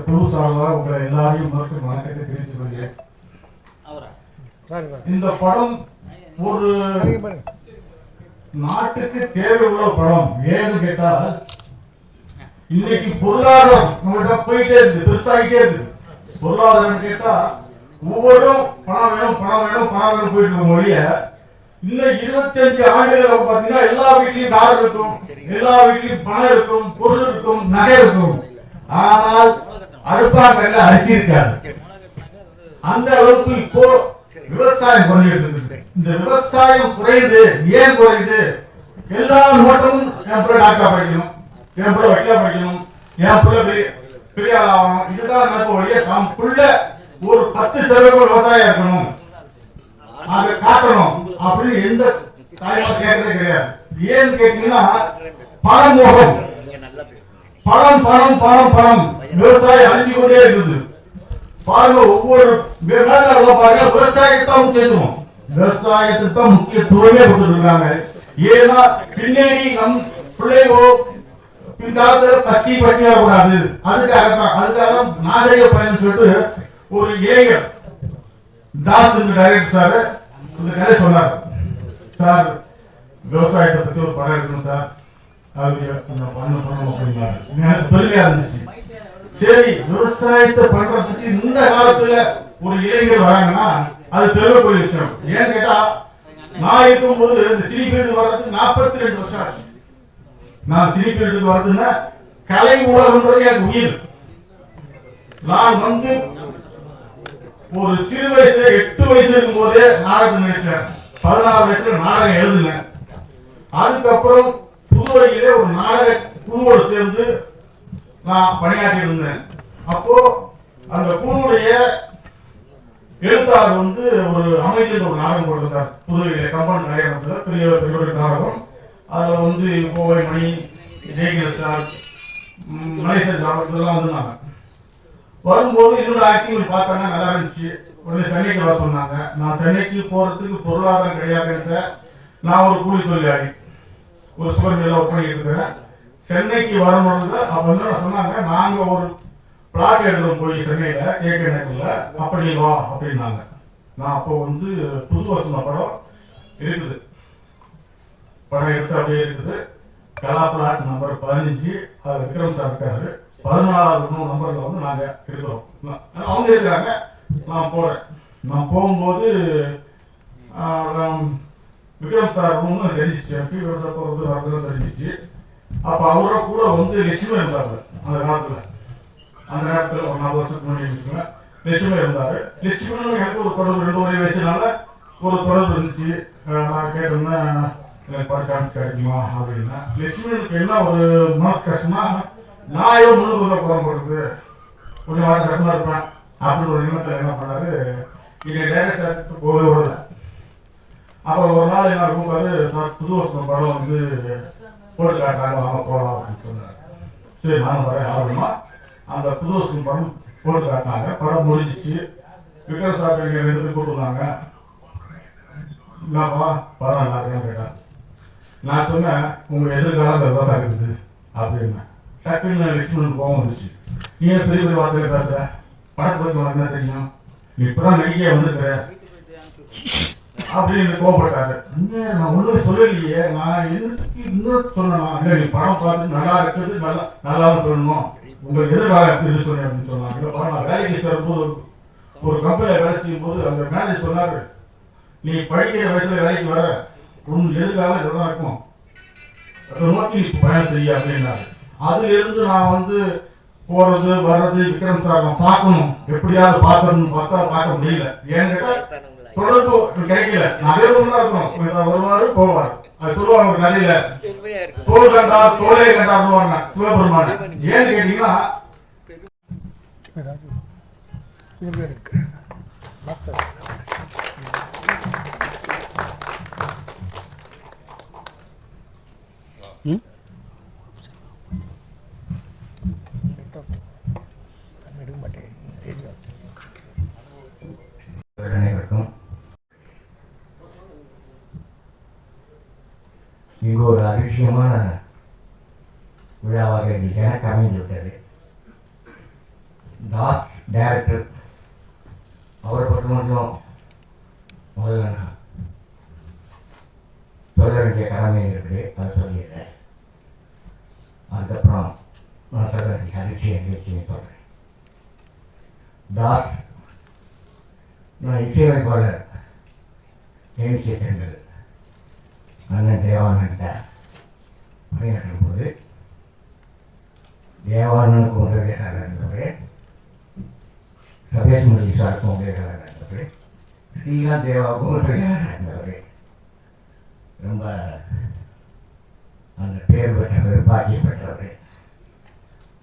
இந்த குழு சார்பாக உங்களை எல்லாரையும் மறுக்கும் வணக்கத்தை தெரிவித்துக் கொள்கிறேன். இந்த படம் ஒரு நாட்டுக்கு தேவை உள்ள படம் ஏன்னு கேட்டால் இன்னைக்கு பொருளாதாரம் நம்மகிட்ட போயிட்டே இருக்கு பெருசாகிட்டே இருக்கு. பொருளாதாரம் கேட்டா ஒவ்வொருவரும் பணம் வேணும் பணம் வேணும் பணம் வேணும் போயிட்டு இருக்க மொழிய இன்னும் இருபத்தஞ்சு ஆண்டுகள் பாத்தீங்கன்னா எல்லா வீட்லயும் கார் இருக்கும் எல்லா வீட்லயும் பணம் இருக்கும் பொருள் இருக்கும் நகை இருக்கும். ஆனால் அடுப்பாங்கல்ல அரிசி இருக்காது. அந்த அளவுக்கு இப்போ விவசாயம் குறைஞ்சிட்டு இருக்கு இந்த விவசாயம் குறையுது ஏன் குறையுது? எல்லா நோட்டமும் என் பிள்ளை டாக்டரா படிக்கணும் என் பிள்ளை வக்கீலா படிக்கணும் என் பிள்ளை பெரிய பெரிய ஆள் இதுதான் நினைப்ப வழிய தாம் புள்ள ஒரு பத்து சதவீதம் விவசாயம் இருக்கணும். அதை காட்டணும் அப்படின்னு எந்த தாய்மா கேட்கறது கிடையாது. ஏன்னு கேட்டீங்கன்னா பணமோகம் பணம் பணம் பணம் பணம். விவசாயம் அழிஞ்சு கொண்டே இருக்குது. பாருங்க ஒவ்வொரு விவசாயிகள் பாருங்க விவசாயத்தான் முக்கியத்துவம். விவசாயத்துக்கு தான் முக்கியத்துவமே கொடுத்துருக்காங்க. ஏன்னா பின்னாடி நம் பிள்ளைகோ பின்காலத்துல பசி பட்டி கூடாது அதுக்காக தான் அதுக்காக தான் நாகரிக பயணம் சொல்லிட்டு ஒரு இளைஞர் தாஸ் டைரக்டர் சார் ஒரு கதை சொன்னார். சார் விவசாயத்தை பத்தி ஒரு படம் எடுக்கணும் சார். பெருமையா இருந்துச்சு சரி விவசாயத்தை பண்றதுக்கு இந்த காலத்துல ஒரு இளைஞர் வராங்கன்னா அது பெருமைக்குரிய விஷயம். ஏன்னு கேட்டா நான் இருக்கும்போது இந்த சினி ஃபீல்டு வர்றதுக்கு நாற்பத்தி ரெண்டு வருஷம் ஆச்சு. நான் சினி ஃபீல்டுக்கு வர்றதுன்னா கலை ஊடகம்ன்றது எனக்கு உயிர். நான் வந்து ஒரு சிறு வயசுல எட்டு வயசு இருக்கும் போதே நாடகம் நினைச்சேன் பதினாறு வயசுல நாடகம் எழுதுனேன். அதுக்கப்புறம் புதுவையிலே ஒரு நாடக குழுவோடு சேர்ந்து நான் பணியாற்றி இருந்தேன். அப்போ அந்த குழுவுடைய எழுத்தாளர் வந்து ஒரு அமைச்சர் ஒரு நாடகம் போட்டிருந்தார். புதுவையிலே கம்பன் கலையரங்கத்தில் பெரிய பெரிய நாடகம். அதில் வந்து கோவை மணி ஜெயகிருஷ்ணார் மலேசியர் ம், இதெல்லாம் வந்திருந்தாங்க. வரும்போது இதோட ஆக்டிங் பார்த்தாங்க நல்லா இருந்துச்சு. உடனே சென்னைக்கு வர சொன்னாங்க. நான் சென்னைக்கு போகிறதுக்கு பொருளாதாரம் கிடையாதுன்ற நான் ஒரு கூலி தொழிலாளி. ஒரு சுகர் மில்ல ஒர்க் இருக்கிறேன் சென்னைக்கு வரும்பொழுது அப்போ வந்து சொன்னாங்க? நாங்கள் ஒரு பிளாட் எடுக்கிறோம் போய் சென்னையில் ஏக்க நேரத்தில் அப்படி வா அப்படின்னாங்க. நான் அப்போ வந்து புது வசந்த படம் இருக்குது. படம் எடுத்து அப்படியே இருக்குது. கலா பிளாட் நம்பர் பதினஞ்சு. அது விக்ரம் சார் இருக்காரு. பதினாலாவது நம்பரில் வந்து நாங்கள் இருக்கிறோம். நான் அவங்க இருக்கிறாங்க. நான் போகிறேன் நான் போகும்போது விக்ரம் சார் ரூம்னு தெரிஞ்சிச்சு. எம்பி சார் வந்து வரதுன்னு தெரிஞ்சிச்சு. அப்போ அவரோட கூட வந்து லட்சுமி இருந்தார் அந்த காலத்தில். அந்த நேரத்தில் ஒரு நாலு வருஷத்துக்கு முன்னாடி லட்சுமி இருந்தார். லட்சுமியும் எனக்கு ஒரு தொடர்பு ரெண்டு ஒரே வயசுனால ஒரு தொடர்பு இருந்துச்சு. நான் கேட்டிருந்தேன் எனக்கு பட சான்ஸ் கிடைக்குமா? அப்படின்னா. லட்சுமிக்கு என்ன ஒரு மனசு கஷ்டம்னா நான் ஏதோ முழுக்க படம் போடுறது கொஞ்சம் வாரம் கட்டமாக இருப்பேன். அப்படின்னு ஒரு எண்ணத்தில் என்ன பண்ணாரு? இதை சார் போகவே விடல. அப்புறம் ஒரு நாள் என்ன கூப்பிடாரு சார் புது வருஷம் படம் வந்து போட்டு காட்டுறாங்க வாங்க போகலாம் அப்படின்னு சொன்னார். சரி நானும் வரேன் ஆர்வமாக அந்த புது வருஷம் படம் போட்டு காட்டினாங்க படம் முடிஞ்சிச்சு. விக்ரம் சார் எங்க ரெண்டு பேர் கூப்பிட்டுருந்தாங்க என்னப்பா படம் நல்லா இருக்கேன்னு கேட்டார். நான் சொன்னேன் உங்கள் எதிர்காலம் சார் இருக்குது அப்படின்னு டக்குன்னு லட்சுமணன் கோவம் வந்துச்சு. நீ ஏன் பெரிய பெரிய வார்த்தையில் பேசுகிற படத்தை பற்றி உனக்கு என்ன தெரியும்? நீ இப்பதான் நடிக்கையே வந்திருக்கிற. அப்படின்னு கோவப்பட்டாரு இங்க நான் ஒண்ணும் சொல்லலையே. நான் என்னத்துக்கு இன்னும் சொல்லணும்? இல்ல நீ படம் பார்த்து நல்லா இருக்குது நல்லா நல்லா சொல்லணும். உங்களுக்கு எதிர்காலம் எப்படி இருக்கு சொல்லணும் அப்படின்னு சொன்னாங்க. இல்ல படம் நான் வேலைக்கு சேரும்போது ஒரு- கம்பெனியில் வேலை செய்யும் போது அந்த மேனேஜர் சொன்னாரு நீ படிக்கிற வயசுல வேலைக்கு வர. உன் எதிர்காலம் இதுதான் இருக்கும். அதை நோக்கி நீ பயணம் செய்ய அப்படின்னாரு. அதுல இருந்து நான் வந்து போறது வர்றது விக்ரம் சார் நான் பார்க்கணும். எப்படியாவது பார்க்கணும்னு பார்த்தா பார்க்க முடியல. ஏன்னு கேட்டா தொடர்பு கிடைக்கல. நான் தான் இருக்கணும் வருவாரு போவார் அது சொல்லுவாங்க ஒரு கதையில. தோல் கண்டா தோலே கண்டாருவாங்க சிவபெருமான. ஏன்னு கேட்டீங்கன்னா அனைவருக்கும் இங்கு ஒரு அதிசயமான விழாவாக எங்களுக்கு எனக்கு அமைந்துவிட்டது தாஸ் டைரக்டர் அவரை பொறுத்த மட்டும் முதல்ல நான் சொல்ல வேண்டிய கடமை இருக்குது அதை சொல்லிடுறேன் அதுக்கப்புறம் நான் சொல்ல வேண்டிய அதிசய நிகழ்ச்சியை சொல்கிறேன் தாஸ் நான் இசையமைப்பாளர் தேனிசை தென்றல் அண்ணன் தேவானந்த பணியாற்றும் போது தேவானனுக்கு உதவியாக இருந்தவர் சபேஷ் மொழி சாருக்கும் உதவியாக இருந்தவர் ஸ்ரீகாந்த் தேவாவுக்கும் உதவியாக இருந்தவர் ரொம்ப அந்த பேர் பெற்றவர் பாக்கியம் பெற்றவர்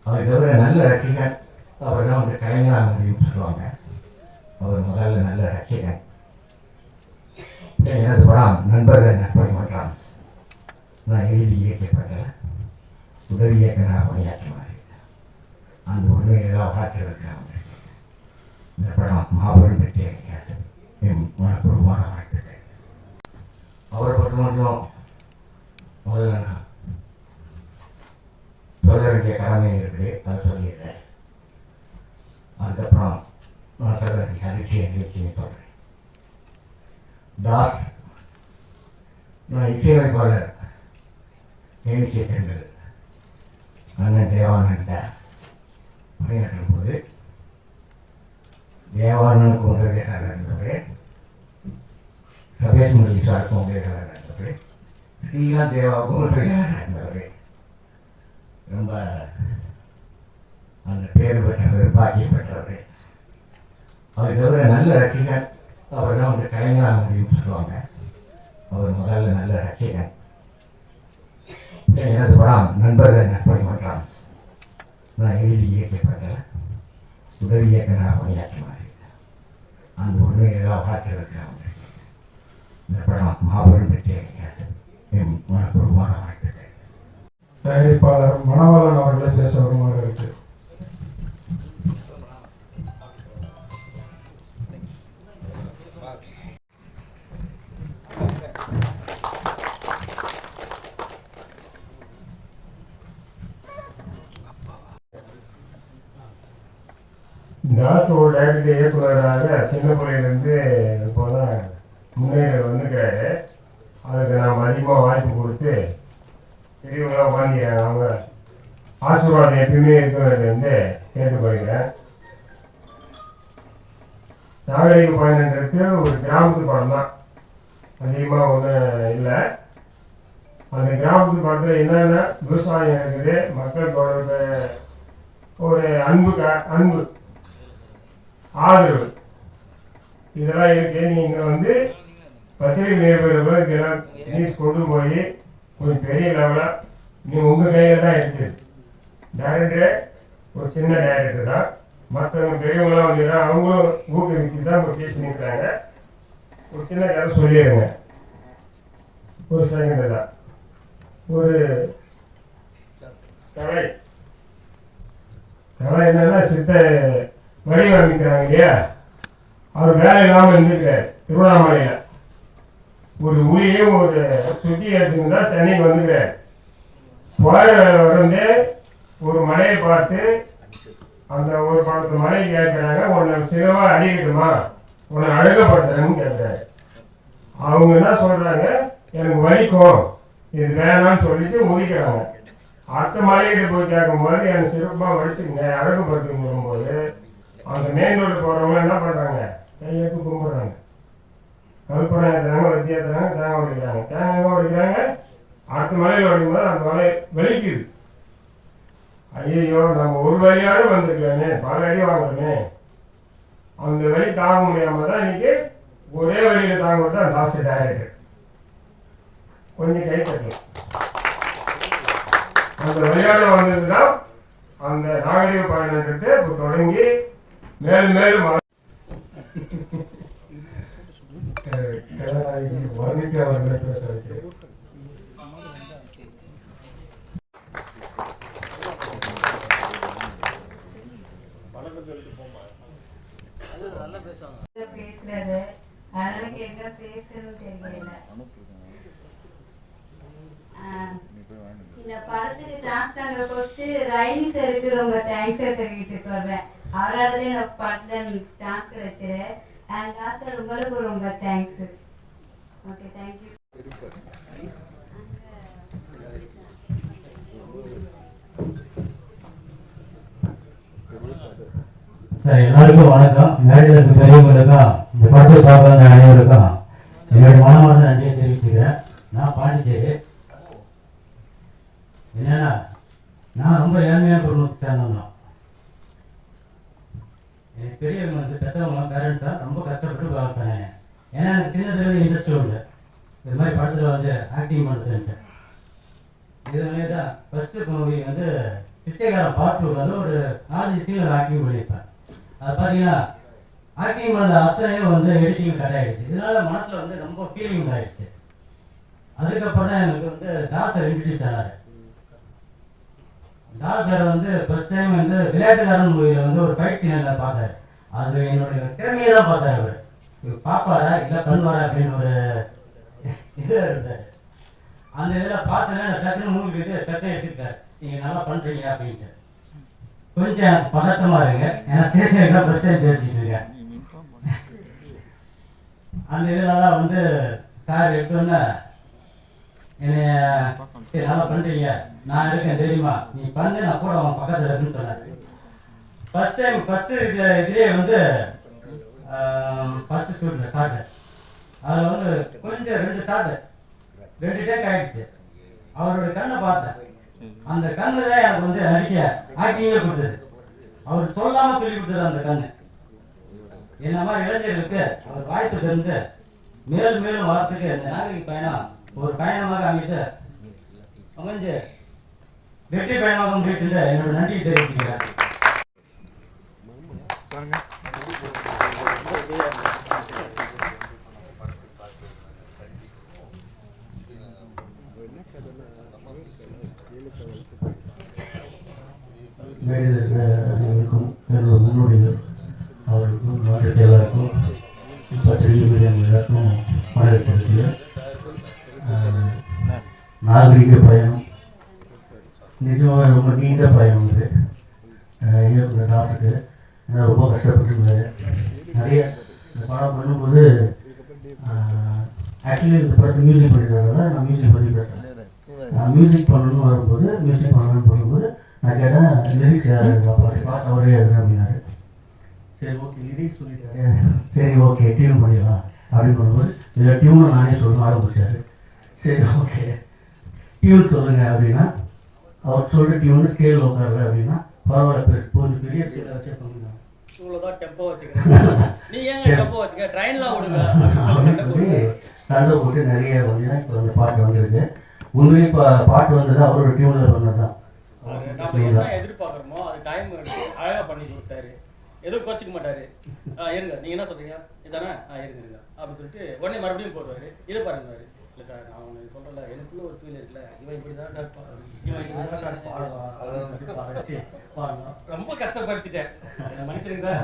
அவர் தவிர நல்ல ரசிகர் அவர் தான் வந்து கலைஞராக சொல்லுவாங்க அவர் முதல்ல நல்ல ரசிகன் எனது படம் நண்பர்கள் நட்பணி மன்றம் நான் எழுதி இயக்கப்பட்ட உதவி இயக்குநராக பணியாற்றினார் அந்த உண்மையெல்லாம் பார்த்துருக்கிறாங்க இந்த படம் மாபெரும் வெற்றியாக என் மனப்பூர்வமான வாழ்த்துக்கள் அவரை பொறுத்த மட்டும் முதல்ல நான் சொல்ல வேண்டிய கடமை இருக்குது அதை சொல்லிடுறேன் அதுக்கப்புறம் நான் சொல்ல வேண்டிய அதிசய சொல்கிறேன் தாஸ் நான் இசையமைப்பாளர் தேனிசை தென்றல் அண்ணன் தேவானந்த பணியாற்றும் போது தேவானனுக்கு உதவியாக இருந்தவர் சபேஷ் மொழி சாருக்கும் உதவியாக இருந்தவர் ஸ்ரீகாந்த் தேவாவுக்கும் உதவியாக இருந்தவர் ரொம்ப அந்த பேர் பெற்றவர் பாக்கியம் பெற்றவர் அவர் தவிர நல்ல ரசிகர் அவர் தான் வந்து கலைஞராக சொல்லுவாங்க அவர் முதல்ல நல்ல ரசிகர் எனது படம் நண்பர்கள் நட்பணி மன்றம் நான் எழுதி இயக்கப்பட்ட உதவி இயக்குநராக பணியாற்றினார் அந்த உண்மையெல்லாம் பார்த்துருக்கிறாங்க இந்த படம் மாபெரும் வெற்றியாக என் மனப்பூர்வமான வாழ்த்துக்கள். தயாரிப்பாளர் மணவாளன் அவர்களை பேச வருமாறு ஒரு அன்பு க அன்பு ஆதரவு. இதெல்லாம் இருக்கு. நீங்கள் வந்து பத்திரிகை நிருபர்கள் இதெல்லாம் நியூஸ் கொண்டு போய் கொஞ்சம் பெரிய லெவலாக நீங்கள் உங்கள் கையில் தான் இருக்குது டேரக்டரே ஒரு சின்ன டேரக்டர் தான். மற்றவங்க பெரியவங்களாம் வந்தீங்கன்னா அவங்களும் ஊக்குவித்து தான் இப்போ பேசினிருக்கிறாங்க ஒரு சின்ன கதை சொல்லிடுங்க ஒரு செகண்ட் தான். ஒரு கலை அதெல்லாம் என்னன்னா சித்த வடிவமைக்கிறாங்க இல்லையா? அவர் வேலை இல்லாமல் இருந்திருக்கார் திருவண்ணாமலையில். ஒரு ஊழியும் ஒரு சுற்றி எடுத்துன்னு தான் சென்னைக்கு வந்துக்கிறார் போகிற வந்து ஒரு மலையை பார்த்து அந்த ஒரு பக்கத்து மலை கேட்குறாங்க உன்னை சிறுவாக அடிக்கட்டுமா? உன்னை அழகப்படுத்துறேன்னு கேட்குறாரு. அவங்க என்ன சொல்கிறாங்க எனக்கு வலிக்கும். இது வேணாம்னு சொல்லிட்டு முடிக்கிறாங்க அடுத்த மாளிகிட்ட போய் கேட்கும்போது எனக்கு சிறப்பாக வலிச்சுங்க அழகுபடுத்துன்னு சொல்லும்போது அந்த மெயின் ரோடு போகிறவங்க என்ன பண்ணுறாங்க கையெழுத்து கும்பிட்றாங்க. கல்பனை ஏற்றுறாங்க வெட்டி ஏற்றுறாங்க தேங்காய் உடைக்கிறாங்க. தேங்காய் உடைக்கிறாங்க? அடுத்த மலையில் உடைக்கும்போது அந்த மலை வெளிக்குது ஐயோ நம்ம ஒரு வழியாவது வந்திருக்கலாமே பல அடி வாங்குறோமே. அந்த வழி தாங்க முடியாமல் தான் இன்னைக்கு ஒரே வழியில் தாங்க தான் லாஸ்ட் டேரக்டர் கொஞ்சம் கை தட்டலாம் அந்த வழியாட வந்தது தான் அந்த நாகரிக பயணத்தை இப்போ தொடங்கி மேலும் மேலும் வள- அஹ் கதாநாயகி வர்ணிகா அவர்களை பேச வைக்கிறேன் பேசுறது பேசுறது தெரியல. இந்த படத்துக்கு ரொம்ப தேங்க்ஸ் தெரிவித்துக் கொள்றேன் அவரால் எனக்கு பாட்டு சான்ஸ் கிடைச்சு அண்ட் லாஸ்டர் உங்களுக்கு ரொம்ப தேங்க்ஸ் ஓகே தேங்க்யூ எல்லாருக்கும் வணக்கம். மேடையில் இருக்க? பெரியவங்களுக்கும் இந்த பாட்டு பார்க்கலாம் வந்த அனைவருக்கும் என்னுடைய மனமார்ந்த நன்றியை தெரிவிச்சுக்கிறேன் நான் பாண்டிச்சேரி என்னன்னா நான் ரொம்ப ஏழ்மையான குடும்பத்தை சேர்ந்தவன் தான். எனக்கு பெரியவங்க வந்து பெற்றவங்க ரொம்ப கஷ்டப்பட்டு வளர்த்தாங்க ஏன்னா எனக்கு சின்னதுல இன்ட்ரெஸ்ட் உண்டு இது மாதிரி படத்தில் வந்து ஆக்டிங் பண்ணுறதுன்ட்டு இதனாலே தான் ஃபஸ்ட்டு மூவி வந்து பிச்சைக்காரன் பார்ட் டூ வந்து ஒரு நாலஞ்சு சீனில் ஆக்டிங் பண்ணியிருப்பேன் அது பார்த்தீங்கன்னா ஆக்டிங் பண்ண அத்தனையும் வந்து எடிட்டிங் கட் ஆகிடுச்சு இதனால மனசில் வந்து ரொம்ப ஃபீலிங் ஆகிடுச்சு அதுக்கப்புறம் தான் எனக்கு வந்து தாசர் இன்ட்ரடியூஸ் ஆனார். தாசர் வந்து ஃபர்ஸ்ட் டைம் வந்து விளையாட்டுக்காரன் மூவியில் வந்து ஒரு ஃபைட் சீனில் பார்த்தாரு. அது என்னுடைய திறமையை தான் பார்த்தாரு அவர். இவர் பார்ப்பாரா? இல்லை பண்ணுவாரா அப்படின்னு ஒரு இது இருந்தார் அந்த இதில் பார்த்தேன்னா டக்குன்னு மூவி இது டக்குன்னு எடுத்துக்கிட்டார் நீங்கள் நல்லா பண்ணுறீங்க அப்படின்ட்டு. கொஞ்சம் பதட்டமாக இருங்க. ஏன்னா ஸ்டேஷன் தான் ஃபஸ்ட் டைம் பேசிட்டு இருக்கேன். அந்த இதில் தான் வந்து சார் எடுத்தோன்னே என்னைய சரி நல்லா பண்ணுறீங்க நான் இருக்கேன் தெரியுமா? நீ பண்ணு நான் கூட அவன் பக்கத்தில் இருக்குன்னு சொன்னார். ஃபர்ஸ்ட் டைம் ஃபர்ஸ்ட் இது இதுலேயே வந்து ஃபஸ்ட்டு ஷூட்டில் ஷார்ட்டு அதில் வந்து கொஞ்சம் ரெண்டு ஷார்ட்டு ரெண்டு டேக் ஆகிடுச்சு அவரோட கண்ணை பார்த்தேன். அந்த கண்ணு தான் எனக்கு வந்து நடிக்க ஆக்டிங்கே கொடுத்தது. அவர் சொல்லாமல் சொல்லி கொடுத்தது அந்த கண்ணு. என்ன மாதிரி இளைஞர்களுக்கு அவர் வாய்ப்பு தந்து மேலும் மேலும் வரத்துக்கு இந்த நாகரிக பயணம் ஒரு பயணமாக அமைத்து அமைஞ்சு வெற்றி பயணமாக முடிட்டு என்னோட நன்றியை தெரிவிச்சுக்கிறேன் பாருங்க. இருக்கிற அனைவருக்கும் எனது முன்னோடிகள் அவர்களுக்கும் வாசிப்பாளருக்கும் பத்திரிகை எல்லாருக்கும் வரவேற்கிறது நாகரிக பயணம். நிஜமாக ரொம்ப நீண்ட பயணம் இது. இயக்குனர் ரொம்ப கஷ்டப்பட்டுருந்தாரு. நிறைய இந்த படம் பண்ணும்போது ஆக்சுவலி இந்த படத்தை மியூசிக் பண்ணிக்கிறதால நான் மியூசிக் பண்ணி பேசுகிறேன் நான் மியூசிக் பண்ணணும்னு வரும்போது மியூசிக் பண்ணணும்னு பண்ணும்போது நான் கேட்டேன் லிரிக்ஸ் யார் பாட்டு பாட்டு அவரே எழுதுறேன் அப்படின்னாரு. சரி ஓகே லிரிக்ஸ் சொல்லிட்டாரு. சரி ஓகே டியூன் பண்ணிடலாம் அப்படின்னு பண்ணும்போது இதில் டியூனை நானே சொல்லணும் ஆரம்பிச்சாரு. சரி ஓகே டியூன் சொல்லுங்க அப்படின்னா அவர் சொல்கிற டியூன் ஸ்கேல் உட்காருல அப்படின்னா பரவாயில்ல பெரிய- கொஞ்சம் பெரிய ஸ்கேலில் வச்சே பண்ணுங்க இவ்வளவுதான் டெம்போ வச்சுக்கிறேன். நீ ஏங்க டெம்போ வச்சுக்க? ட்ரெயின்ல விடுங்க. சண்டை போட்டு நிறைய இப்போ அந்த பாட்டு வந்திருக்கு. உண்மையிலே இப்போ பாட்டு வந்தது அவரோட டியூனில் பண்ணது தான் நம்ம என்ன எதிர்பார்க்கறோமோ அது டைம் எடுத்து அழகா பண்ணி கொடுத்தாரு. எதுவும் கோச்சிக்க மாட்டாரு. இருங்க. நீங்க என்ன சொல்றீங்க? இதானே? இருங்க இருங்க. அப்படின்னு சொல்லிட்டு உடனே மறுபடியும் போடுவாரு. இது பாருங்க இல்ல சார் நான் உங்களுக்கு சொல்றல எனக்குள்ள ஒரு ஃபீல் இருக்குல்ல. இவன் இப்படி தான் சார். இவன் இப்படி தான். ரொம்ப கஷ்டப்படுத்திட்டேன். சார்.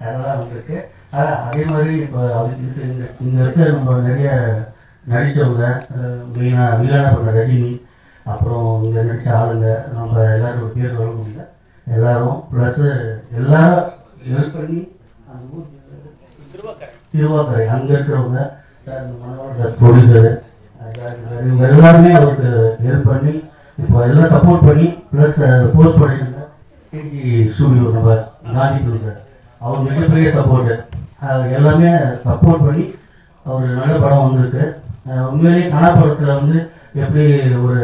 அதெல்லாம் வந்திருக்கு அதான் அதே மாதிரி இப்போ இங்கே இங்கே இருக்க நம்ம நிறைய நடித்தவங்க மெயினாக வில்லனா பண்ண ரஜினி அப்புறம் இங்கே நடித்த ஆளுங்க நம்ம எல்லாரும் பேர் சொல்ல முடியல. எல்லாரும் ப்ளஸ்ஸு எல்லாரும் ஹெல்ப் பண்ணி திருவாக்கரை அங்கே இருக்கிறவங்க சார் மனோகர் சார் இவங்க எல்லாருமே அவருக்கு ஹெல்ப் பண்ணி இப்போ எல்லாம் சப்போர்ட் பண்ணி ப்ளஸ் போஸ்ட் ப்ரொடக்ஷனில் கேஜி ஸ்டூடியோ நம்ம காந்தி சார் அவர் மிகப்பெரிய சப்போர்ட்டு எல்லாமே சப்போர்ட் பண்ணி அவர் நல்ல படம் வந்திருக்கு. உண்மையிலேயே கனப்படத்தில் வந்து எப்படி ஒரு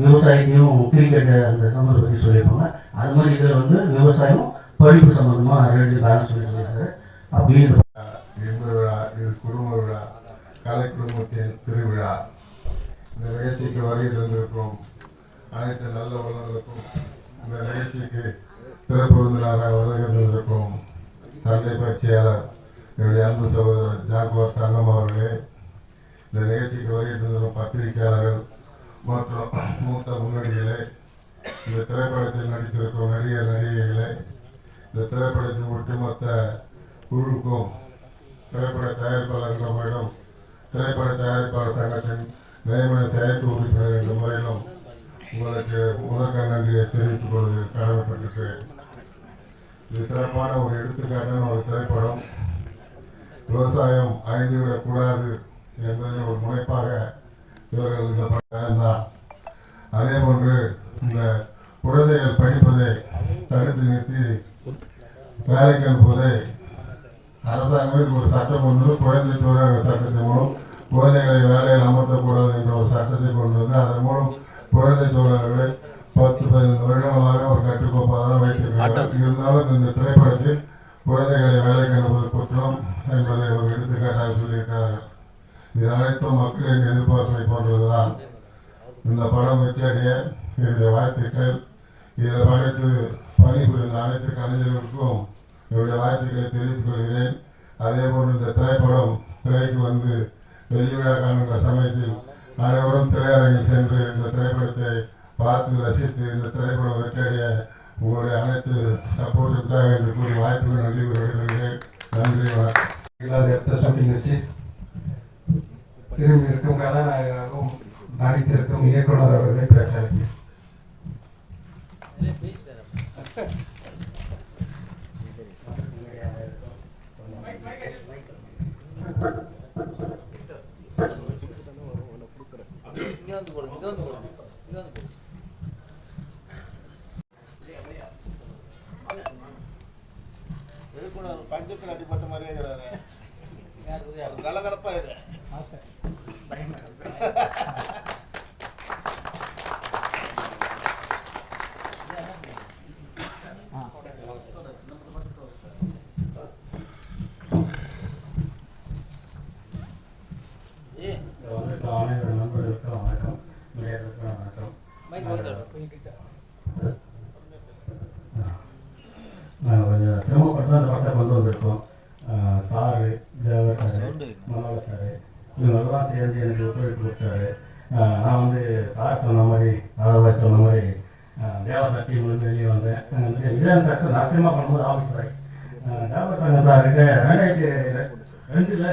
விவசாயத்தையும் கிரிக்கெட் அந்த சம்மந்தம் பற்றி சொல்லியிருப்பாங்க. அது மாதிரி இதில் வந்து விவசாயம் படிப்பு சம்மந்தமாக ரெண்டு காரணம் சொல்லி சொல்லியிருக்காரு. அப்படியே இந்த இன்ப விழா இது குடும்ப விழா கலை குடும்பத்தின் திருவிழா. இந்த நிகழ்ச்சிக்கு வருகை தந்திருக்கும் அனைத்து நல்ல உள்ளங்களுக்கும் இந்த நிகழ்ச்சிக்கு சிறப்பு விருந்தினராக வருகை தந்திருக்கும் சண்டை பயிற்சியாளர் என்னுடைய அன்பு சகோதரர் ஜாகுவர் தங்கம் அவர்களே. இந்த நிகழ்ச்சிக்கு வருகை தந்திருக்கும் பத்திரிகையாளர்கள் மற்றும் மூத்த முன்னோடிகளே இந்த திரைப்படத்தில் நடித்திருக்கும் நடிகர் நடிகைகளே. இந்த திரைப்படத்தின் ஒட்டுமொத்த குழுக்கும் திரைப்பட தயாரிப்பாளர்களிடமிடம் திரைப்பட தயாரிப்பாளர் சங்கத்தின் நியமன செயற்கை உறுப்பினர் என்ற முறையிலும் உங்களுக்கு முதற்க நன்றியை தெரிவித்துக் கொள்வது கடமைப்பட்டிருக்கிறேன். இது சிறப்பான ஒரு எடுத்துக்காட்டான ஒரு திரைப்படம். விவசாயம் அழிந்துவிடக்கூடாது என்பதில் ஒரு முனைப்பாக இவர்கள் இந்த படம் தான் அதே போன்று இந்த குழந்தைகள் படிப்பதை தடுத்து நிறுத்தி வேலைக்கு அனுப்புவதை அரசாங்கம் ஒரு சட்டம் கொண்டு குழந்தை தொழிலாளர் சட்டத்தின் மூலம் குழந்தைகளை வேலையில் அமர்த்தக்கூடாது என்ற ஒரு சட்டத்தை கொண்டு வந்து அதன் மூலம் குழந்தை தொழிலாளர்களை பத்து பதினைந்து வருடங்களாக ஒரு கட்டுக்கோப்பாக வைத்திருக்கிறார். இருந்தாலும் இந்த திரைப்படத்தில் குழந்தைகளை வேலைக்கு அனுப்புவது குற்றம் என்பதை ஒரு எடுத்துக்காட்டாக சொல்லியிருக்கிறார்கள். இது அனைத்தும் மக்களின் எதிர்பார்ப்பை போன்றதுதான். இந்த படம் வெற்றியடைய என்னுடைய வாழ்த்துக்கள். இதில் படைத்து பணிபுரிந்த அனைத்து கலைஞர்களுக்கும் என்னுடைய வாழ்த்துக்களை தெரிவித்துக் கொள்கிறேன். அதே போன்று இந்த திரைப்படம் திரைக்கு வந்து வெள்ளி விழா காணுகிற சமயத்தில் அனைவரும் திரையரங்கில் சென்று இந்த திரைப்படத்தை பார்த்து ரசித்து இந்த திரைப்படம் வெற்றியடைய உங்களுடைய அனைத்து சப்போர்ட்டும் தேவை என்று கூறி வாய்ப்புக்கு நன்றி கூறி விடைபெறுகிறேன். நன்றி இடத்த ஷூட்டிங் வச்சு திரும்பி இருக்கும் கதாநாயகனாகவும் நடித்திருக்கும் இயக்குனர் அவர்களை பேச பஞ்சத்தில் அடிப்பட்ட மாதிரியே இருக்கிறாரு கலகலப்பா இரு வந்திருக்க அனைவரும் நண்பர்களுக்கும் வணக்கம் விளையாடுறதுக்கும் வணக்கம் நாங்கள் கொஞ்சம் சிரமப்பட்டு தான் இந்த படத்தை கொண்டு வந்திருக்கோம் ஆஹ் sir Jawahar sir Manohar sir இவங்கெல்லாம் சேர்ந்து எனக்கு ஒத்துழைப்பு கொடுத்தாரு ஆஹ் நான் வந்து சார் சொன்ன மாதிரி ராதாபாய் சொன்ன மாதிரி தேவசா டீம்லேருந்து வெளியே வந்தேன் அங்க வந்து விஜயன் சார் நான் சினிமா பண்ணும்போது ஆஃபீஸ் பாய் தேவசா சாருக்கு ரெண்டாயிரத்தி ரெண்டில்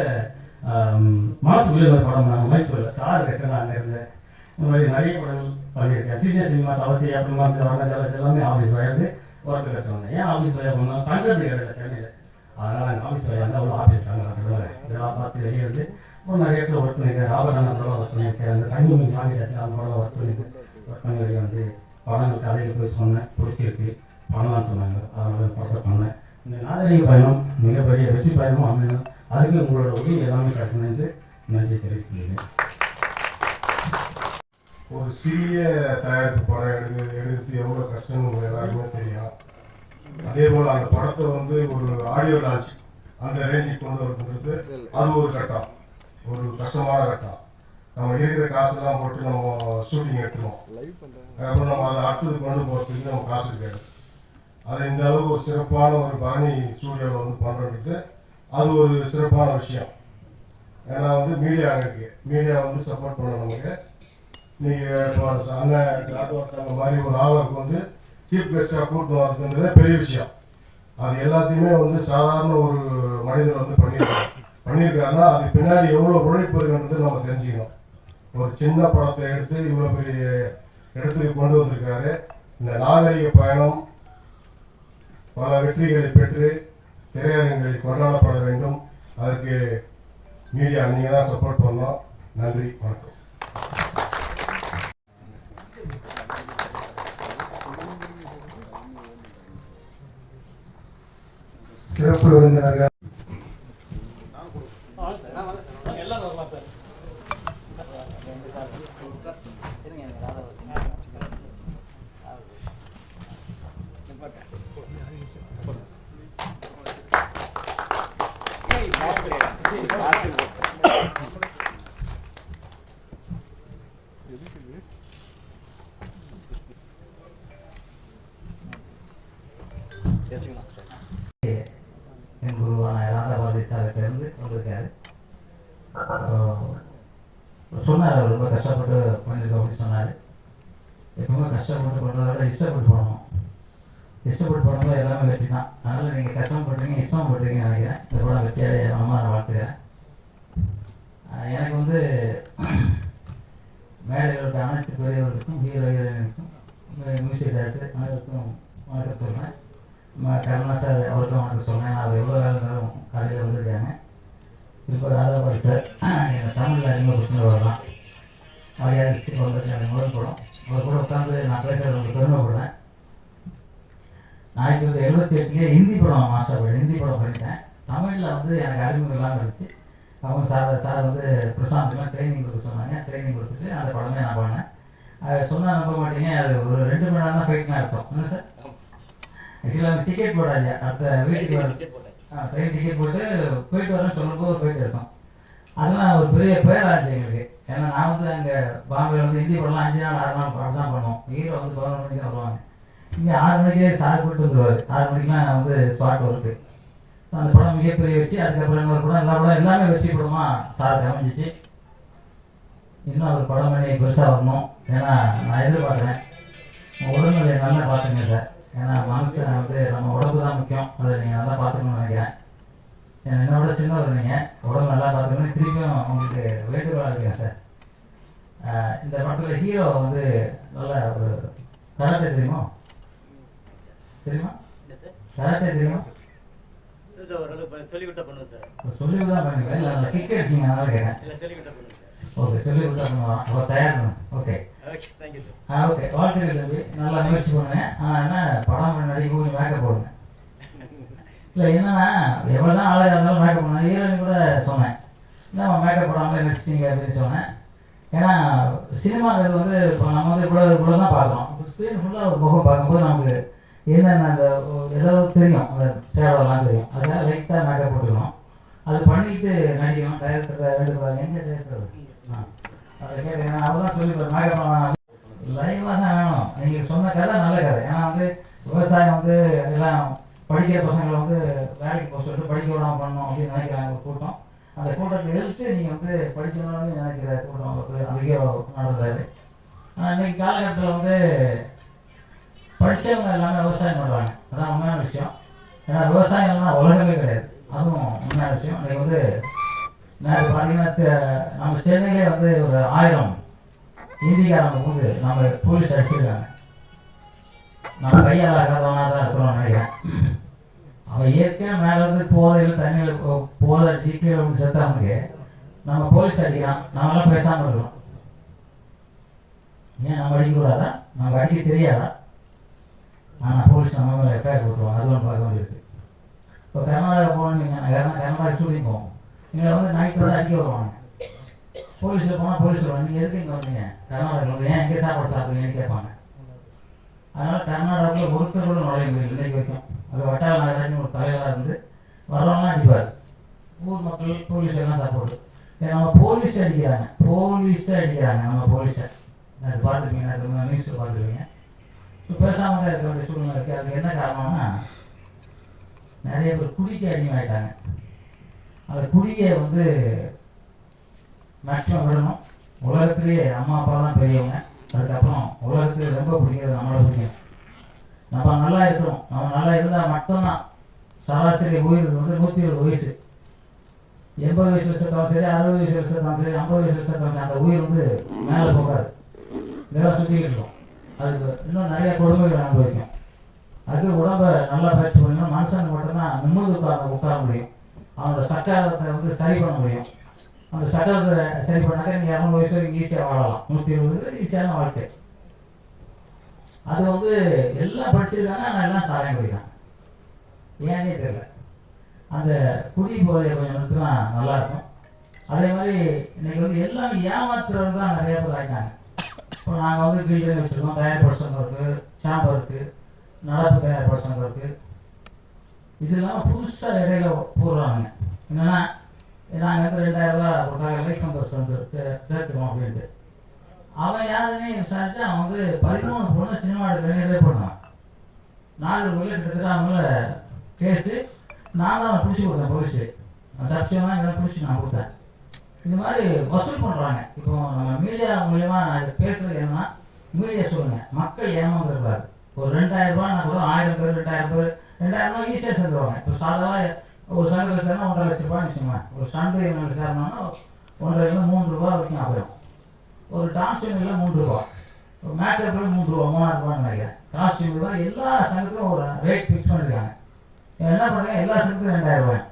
மாசுக்குள்ளே ஒரு படம் நாங்கள் மைசூரில் சார் கிட்ட நான் அங்கே இருந்தேன். இந்த மாதிரி நிறைய படங்கள் பண்ணியிருக்கேன். சீனியர் சினிமா அவசியம் அப்புறமா இந்த வரங்க எல்லாமே ஆஃபீஸ் வயது வந்து ஒர்க்கு கட்டுவாங்க ஏன் ஆஃபீஸ் பாய் பண்ணால் தங்கிறது கிடையாது சென்னையில். அதனால் நாங்கள் ஆஃபீஸ் பாய் இருந்தால் அவ்வளோ ஆஃபீஸ் தாங்க இதெல்லாம் பார்த்து வெளியே வந்து அப்புறம் நிறைய இடத்துல ஒர்க் பண்ணியிருக்கேன் ராபர்ட் ஒர்க் பண்ணியிருக்கேன் அந்த சங்கி வாங்கிட்டு அந்த படம் ஒர்க் பண்ணிட்டு ஒர்க் பண்ணி வந்து படங்கள் கதையில் போய் சொன்னேன். பிடிச்சிருக்கு. பண்ணலாம்னு சொன்னாங்க. அதனால் படத்தை பண்ணேன். இந்த நாகரிக பயணம் மிகப்பெரிய வெற்றி பயணம் அமையணும். அதுக்கு உங்களோட உதவி எல்லாமே கிடைக்கணும் என்று நன்றி தெரிவித்துள்ளேன் ஒரு சிறிய தயாரிப்பு படம் எடுத்து எடுத்து எவ்வளோ கஷ்டம்னு எல்லாருமே தெரியும். அதே போல் அந்த படத்தை வந்து ஒரு ஆடியோ லான்ச் அந்த ரேஞ்சுக்கு கொண்டு வரதுன்றது அது ஒரு கட்டம். ஒரு கஷ்டமான கட்டம். நம்ம இருக்கிற காசெல்லாம் போட்டு நம்ம ஷூட்டிங் எடுத்துருவோம். அப்புறம் நம்ம அதை அடுத்தது கொண்டு போகிறதுக்கு நம்ம காசு இருக்காது. அதை இந்த அளவுக்கு ஒரு சிறப்பான ஒரு பரணி ஸ்டூடியோவில் வந்து பண்ணுறது அது ஒரு சிறப்பான விஷயம். ஏன்னா வந்து மீடியா இருக்கு. மீடியா வந்து சப்போர்ட் பண்ணணும் நமக்கு. நீங்கள் இப்போ அண்ணன் ஜாதவர்த்தவங்க மாதிரி ஒரு ஆளுக்கு வந்து சீஃப் கெஸ்ட்டாக கூட்டணும் வரதுன்றது பெரிய விஷயம். அது எல்லாத்தையுமே வந்து சாதாரண ஒரு மனிதர் வந்து பண்ணியிருக்காரு பண்ணியிருக்காருன்னா அது பின்னாடி எவ்வளோ உழைப்பு இருக்குன்றது நம்ம தெரிஞ்சுக்கணும். ஒரு சின்ன படத்தை எடுத்து இவ்வளோ பெரிய இடத்துக்கு கொண்டு வந்திருக்காரு. இந்த நாகரிக பயணம் பல வெற்றிகளை பெற்று திரையரங்களில் கொண்டாடப்பட வேண்டும். அதற்கு மீடியா நீங்கள் தான் சப்போர்ட் பண்ணோம். நன்றி வணக்கம். சிறப்பு விருந்தினர்கள். எல்லாம் வரலாம் சார் என் குருவான ராதா பாலிஸ்டாவிலிருந்து வந்திருக்காரு சொன்னார் அவர் ரொம்ப கஷ்டப்பட்டு பண்ணியிருக்கோம் அப்படின்னு சொன்னார் எப்பவுமே கஷ்டப்பட்டு பண்ணுறத விட இஷ்டப்பட்டு பண்ணணும் இஷ்டப்பட்டு பண்ணும்போது எல்லாமே வெற்றி தான் அதனால் நீங்கள் கஷ்டப்படுறீங்க இஷ்டம் பண்றீங்கன்னு நினைக்கிறேன் இந்த படம் வெற்றியடைய அம்மா நான் வாழ்த்துக்கிறேன் அஹ் எனக்கு வந்து மேடையில் இருக்க அனைத்து பெரியவர்களுக்கும் ஹீரோ ஹீரோயினுக்கும் மியூசிக் டைரக்டர் அனைவருக்கும் வணக்கம் சொல்கிறேன் நம்ம கருணா சார் அவருக்கும் வணக்கம் சொல்கிறேன் அவர் எவ்வளோ வேலை இருந்தாலும் காலையில் வந்திருக்காங்க. இப்போ ராதாபாய் சார் எங்கள் தமிழில் அறிமுகப்படுத்தினவர் தான் மரியாதை வந்திருக்காங்க முதல் படம் அவர் கூட உட்காந்து நான் பேசுகிறது ஒரு பெருமைப்படுறேன். நான் இப்போ எழுபத்தி எட்டுலேயே ஹிந்தி படம் மாஸ்டர் படம் ஹிந்தி படம் பண்ணிட்டேன். தமிழில் வந்து எனக்கு அறிமுகம்லாம் இருந்துச்சு. அவங்க சார் சார் வந்து பிரசாந்த்லாம் ட்ரைனிங் கொடுக்க சொன்னாங்க. ட்ரைனிங் கொடுத்துட்டு அந்த படமே நான் பண்ணேன். அது சொன்னால் நம்ப மாட்டீங்க. அது ஒரு ரெண்டு மணி நேரம் தான் ஃபைட்லாம் இருக்கும். என்ன சார்? ஆக்சுவலாக டிக்கெட் போடாது அடுத்த வீட்டுக்கு வர ட்ரெயின் டிக்கெட் போட்டு போயிட்டு வரேன்னு சொல்லும்போது போயிட்டு இருக்கோம். அதெல்லாம் ஒரு பெரிய பேராச்சு எங்களுக்கு. ஏன்னா நான் வந்து அங்கே பாம்பே வந்து ஹிந்தி படம்லாம் அஞ்சு நாள் ஆறு நாள் படம் தான் பண்ணுவோம். ஹீரோ வந்து பதினொன்று மணிக்கு வருவாங்க. இங்கே ஆறு மணிக்கே சார் கூட்டு வந்துருவார். ஆறு மணிக்கெலாம் வந்து ஸ்பாட் ஒர்க்கு அந்த படம் மிகப்பெரிய வச்சு அதுக்கப்புறம் படம் எல்லா படம் எல்லாமே வெற்றி படமா சார் அமைஞ்சிச்சு. இன்னும் ஒரு படம் பண்ணி பெருசாக வரணும். ஏன்னா நான் எதிர்பார்க்குறேன். உடல்நிலையை நல்லா பார்த்துங்க சார். ஏன்னா மனசு வந்து நம்ம உடம்பு தான் முக்கியம். அதை நீங்கள் நல்லா பார்த்துக்கணும்னு நினைக்கிறேன். என்னோட சின்னவர் நீங்கள் உடம்பு நல்லா பார்த்துக்கணும் திருப்பியும் உங்களுக்கு வேண்டுகோளாக இருக்கேன் சார். இந்த படத்தில் ஹீரோ வந்து நல்ல ஒரு கராட்டே தெரியுமா? தெரியுமா? கராட்டே தெரியுமா? சார் ஓரளவு சொல்லி கொடுத்தா பண்ணுவேன் சார். சொல்லி தான் பண்ணுங்க இல்லை கிக் அடிச்சிங்க அதனால கேட்டேன். இல்லை சொல்லி கொடுத்தா பண்ணுவேன் சார். ஓகே சொல்லி கொடுத்தா பண்ணுவான் அப்போ தயார் okay okay thank you sir ah okay வாழ்த்துக்கள் தம்பி. நல்லா முயற்சி பண்ணுங்க. ஆனால் என்ன படம் நடிக்க கொஞ்சம் மேக்கப் போடுங்க. இல்லை என்னன்னா எவ்வளோ தான் அழகாக இருந்தாலும் மேக்கப் பண்ண ஹீரோயின் கூட சொன்னேன். என்ன மேக்கப் போடாமலே நடிச்சிட்டீங்க அப்படின்னு சொன்னேன். ஏன்னா சினிமாங்கிறது வந்து இப்போ நம்ம வந்து இவ்வளோ இவ்வளோ தான் பார்க்குறோம் ஸ்க்ரீன் ஃபுல்லாக ஒரு முகம் பார்க்கும்போது நமக்கு என்னென்ன அந்த ஏதோ தெரியும். அந்த சேவலாம் தெரியும். அதெல்லாம் லைட்டாக மேக்கப் போட்டுக்கணும். அது பண்ணிட்டு நடிக்கணும். டைரக்டர் வேண்டுகோள் எங்கே டைரக்டர் ஆ அதை கேட்குறேன் அவர் தான் சொல்லி லைவாக தான் வேணும் நீங்கள் சொன்ன கதை நல்ல கதை ஏன்னா வந்து விவசாயம் வந்து எல்லாம் படிக்கிற பசங்களை வந்து வேலைக்கு போக சொல்லிட்டு படிக்க விடாம பண்ணணும் அப்படின்னு நினைக்கிறாங்க ஒரு கூட்டம் அந்த கூட்டத்தை எதிர்த்து நீங்கள் வந்து படிக்கணும்னு நினைக்கிற கூட்டம் வந்து அதிக நடந்தாரு ஆனால் இன்னைக்கு காலகட்டத்தில் வந்து படித்தவங்க எல்லாமே விவசாயம் பண்ணுறாங்க அதான் உண்மையான விஷயம். ஏன்னா விவசாயம்லாம் உலகமே கிடையாது. அதுவும் உண்மையான விஷயம். இன்னைக்கு வந்து பார்த்தீங்கன்னா நம்ம சென்னையிலே வந்து ஒரு ஆயிரம் இந்திக்காரங்க வந்து நம்ம போலீஸ் அடிச்சிருக்காங்க. நம்ம கையால் ஆகாதவனா தான் இருக்கிறோம் நினைக்கிறேன். அவன் இயற்கையாக மேலே இருந்து போதையில் தண்ணியில் போ- போதை சீக்கிரம் கீழே வந்து செத்தவனுக்கு நம்ம போலீஸ் அடிக்கிறான் நம்மளாம் பேசாமல் இருக்கிறோம் ஏன் நம்ம அடிக்கக்கூடாதா நம்ம அடிக்க தெரியாதா? ஆனால் போலீஸ் நம்ம மேலே எஃப்ஐஆர் போட்டுருவோம் அது ஒன்று பார்க்க வேண்டியிருக்கு இப்போ கர்நாடகா போனீங்க நீங்கள் கர்நாடகா ஷூட்டிங் போவோம் இங்கே வந்து நாய்க்கு வந்து அடிக்க வருவாங்க போலீஸில் போனால் போலீஸில் வருவாங்க. நீங்கள் எதுக்கு இங்கே வந்தீங்க? கர்நாடகாவில் ஏன் இங்கே சாப்பாடு சாப்பிடுவீங்கன்னு கேட்பாங்க. அதனால் கர்நாடகாவில் ஒருத்தர் கூட நுழைய முடியல இன்னைக்கு வைக்கும் அது வட்டார நகராட்சி ஒரு தலைவராக இருந்து வரவங்களாம் அடிப்பார். ஊர் மக்கள் போலீஸ் எல்லாம் சப்போர்ட் நம்ம போலீஸ் அடிக்கிறாங்க. போலீஸை அடிக்கிறாங்க நம்ம போலீஸை அது பார்த்துருப்பீங்க. அது நியூஸில் பார்த்துருப்பீங்க. இப்போ பேசாமல் இருக்க வேண்டிய சூழ்நிலை இருக்குது அதுக்கு என்ன காரணம்னா நிறைய பேர் குடிக்க அடிமையாயிட்டாங்க. அந்த குடியை வந்து மேக்ஸிமம் விடணும். உலகத்திலேயே அம்மா அப்பா தான் பெரியவங்க. அதுக்கப்புறம் உலகத்துக்கு ரொம்ப பிடிக்கிறது நம்மளை பிடிக்கும் நம்ம நல்லா இருக்கிறோம் நம்ம நல்லா இருந்தால் மட்டும்தான் சராசரி உயிர் வந்து நூற்றி இருபது வயசு. எண்பது வயசு வருஷத்தாலும் சரி அறுபது வயசு வருஷத்தாலும் சரி ஐம்பது வயசு வருஷத்தாலும் சரி அந்த உயிர் வந்து மேலே போகாது. இதெல்லாம் சுற்றிக்கிட்டு இருக்கும். அதுக்கு இன்னும் நிறைய கொடுமைகள் அனுபவிக்கும். அதுக்கு உடம்பை நல்லா பயிற்சி பண்ணணும். மனுஷனுக்கு மட்டும்தான் நிம்மதி உட்கார உட்கார முடியும். அவனோட சட்டாரத்தை வந்து சரி பண்ண முடியும். அந்த சட்டாரத்தை சரி பண்ணாக்க நீங்கள் இரநூறு வயசு வரைக்கும் ஈஸியாக வாழலாம். நூற்றி இருபது ஈஸியான வாழ்க்கை. அது வந்து எல்லாம் படிச்சிருக்காங்க ஆனால் எல்லாம் சாராயம் குடிக்கிறாங்க. ஏன்னே தெரியல. அந்த குடி போதையை கொஞ்சம் நிறுத்தினா நல்லா இருக்கும். அதே மாதிரி இன்னைக்கு வந்து எல்லாம் ஏமாத்துறது தான் நிறைய பேர் ஆகிட்டாங்க இப்போ நாங்கள் வந்து கீழே வச்சுருக்கோம் தயார்படுத்த இருக்குது சாம்பர் இருக்குது நடப்பு தயார் சங்கம் இருக்குது இதெல்லாம் புதுசாக இடையில போடுறாங்க. என்னன்னா நாங்கள் வந்து ரெண்டாயிரம் ரூபா கொடுத்தாங்க லைஃப் வந்து சே- சேர்த்துக்கோம் அப்படின்ட்டு. அவன் யாருன்னு விசாரிச்சு அவன் வந்து பதிமூணு பொண்ணு சினிமா எடுக்கிறேன் பண்ணான் நாலு உள்ள கிட்டத்தட்ட அவங்கள கேஸு நான் தான் பிடிச்சி கொடுத்தேன் போலீஸு அந்த தப்பிச்சவங்க இதெல்லாம் பிடிச்சி நான் கொடுத்தேன். இந்த மாதிரி வசூல் பண்ணுறாங்க இப்போ நம்ம மீடியா மூலயமா நான் இதை பேசுறது என்னன்னா மீடியா சொல்லுங்க. மக்கள் ஏமாந்துருப்பார் ஒரு ரெண்டாயிரம் நான் கூட ஆயிரம் பேர் ரெண்டாயிரம் பேர் ரெண்டாயிரம் ரூபாய் ஈஸியாக சேர்ந்துருவாங்க இப்போ சாதாரண ஒரு சங்கத்தில் சேர்ந்தா ஒன்றரை லட்ச ரூபாய்னு வச்சுக்கோங்க ஒரு சண்டை இவங்களுக்கு சேரணும்னா ஒன்றரை மூணு ரூபா வரைக்கும் ஆகும். ஒரு டான்ஸ்டியூமில் யூனியில் மூணு ரூபா. மேக்கப் மூணு ரூபா மூணாயிரம் ரூபான்னு நினைக்கிறேன். காஸ்டியூம் ரூபா எல்லா சங்கத்துக்கும் ஒரு ரேட் ஃபிக்ஸ் பண்ணியிருக்காங்க இவன் என்ன பண்ணுறாங்க எல்லா சங்கத்துக்கும் ரெண்டாயிரம் ரூபாய்.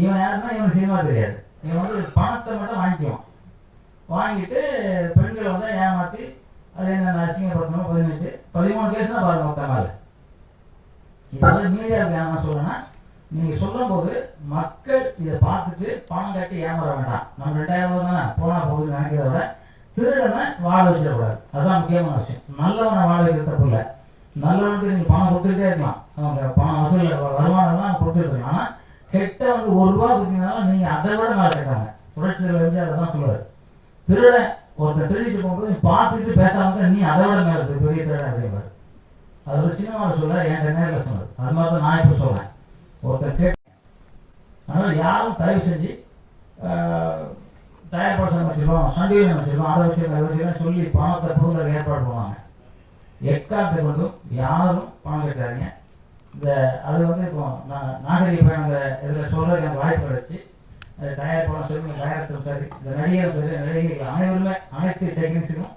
இவன் யாருன்னா இவன் சினிமா தெரியாது. இவன் வந்து பணத்தை மட்டும் வாங்கிக்குவான். வாங்கிட்டு பெண்களை வந்து ஏமாற்றி அது என்ன அசிங்கப்படுத்தணும் பதினெட்டு பதிமூணு கேஸ் தான் பாருங்க மொத்த மேலே இது வந்து நீங்கள் சொல்லும்போது மக்கள் இதை பார்த்துட்டு பணம் கட்டி ஏமாற வேண்டாம். நம்ம ரெண்டாயிரம் ரூபா தானே போனால் நினைக்கிறத விட திருடனை வாழ வச்சிடக்கூடாது. அதுதான் முக்கியமான விஷயம். நல்லவனை வாழ வைக்கிறது நல்லவனுக்கு நீங்கள் பணம் கொடுத்துட்டே இருக்கலாம். அவங்க பணம் வசூல் வருமானம் தான் கொடுத்துட்டு இருக்கலாம் ஆனால் கெட்ட வந்து ஒரு ரூபா கொடுத்தீங்கனாலும் நீங்கள் அதை விட மேலே கேட்டாங்க புரட்சிகள் வந்து அதை தான் சொல்லுவார் திருடன் ஒருத்தர் திருடிட்டு போகும்போது நீ பார்த்துட்டு பேசாமல் நீ அதை விட மேலே பெரிய திருடன் அப்படிம்பாரு. அது ஒரு சினிமாவில் சொல்ல என் நேரில் சொன்னது அது மாதிரி தான் நான் இப்போ சொல்கிறேன் ஒருத்தர் கேட்டேன். அதனால் யாரும் தயவு செஞ்சு தயார்படுத்த வச்சிருக்கோம் சண்டிகை வச்சிருக்கோம் அதை வச்சிருக்கோம் அதை வச்சிருக்கோம் சொல்லி பணத்தை பொருளை ஏற்பாடு பண்ணுவாங்க. எக்காரணத்தை கொண்டும் யாரும் பணம் கட்டாதீங்க இந்த அது வந்து இப்போ நான் நாகரிக பயணங்க இதில் சொல்கிறதுக்கு எனக்கு வாய்ப்பு கிடச்சி அது தயார் பண்ண சொல்லி தயாரித்தும் சரி இந்த நடிகர் சரி நடிகைகள் அனைவருமே அனைத்து டெக்னீஷியனும்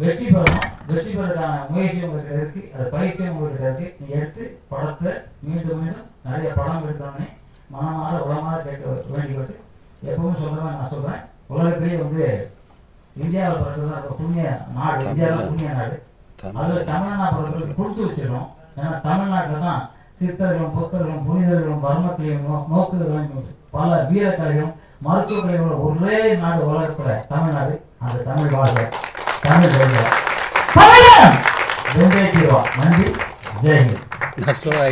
வெற்றி பெறணும் வெற்றி பெறதுக்கான முயற்சி உங்களுக்கு இருக்கு. அது பயிற்சியும் உங்களுக்கு இருக்கு. நீங்க எடுத்து படத்தை மீண்டும் மீண்டும் நிறைய படம் எடுக்கணும்னு மனமாற உலகமாக கேட்க வேண்டிக்கிட்டு எப்பவும் சொல்ற மாதிரி நான் சொல்றேன். உலகத்திலேயே வந்து இந்தியாவில் பிறகு தான் புண்ணிய நாடு. இந்தியாவில் புண்ணிய நாடு. அதுல தமிழ்நாடு கொடுத்து வச்சிடணும் ஏன்னா தமிழ்நாட்டில் தான் சித்தர்களும் புத்தர்களும் புனிதர்களும் பர்மக்களையும் நோ நோக்குகளையும் பல வீரக்கலையும் மருத்துவ கலைகளும் ஒரே நாடு உலகத்துல தமிழ்நாடு. அந்த தமிழ் வாழ்க. పర్వాలేదు. మంచి. జై హింద్.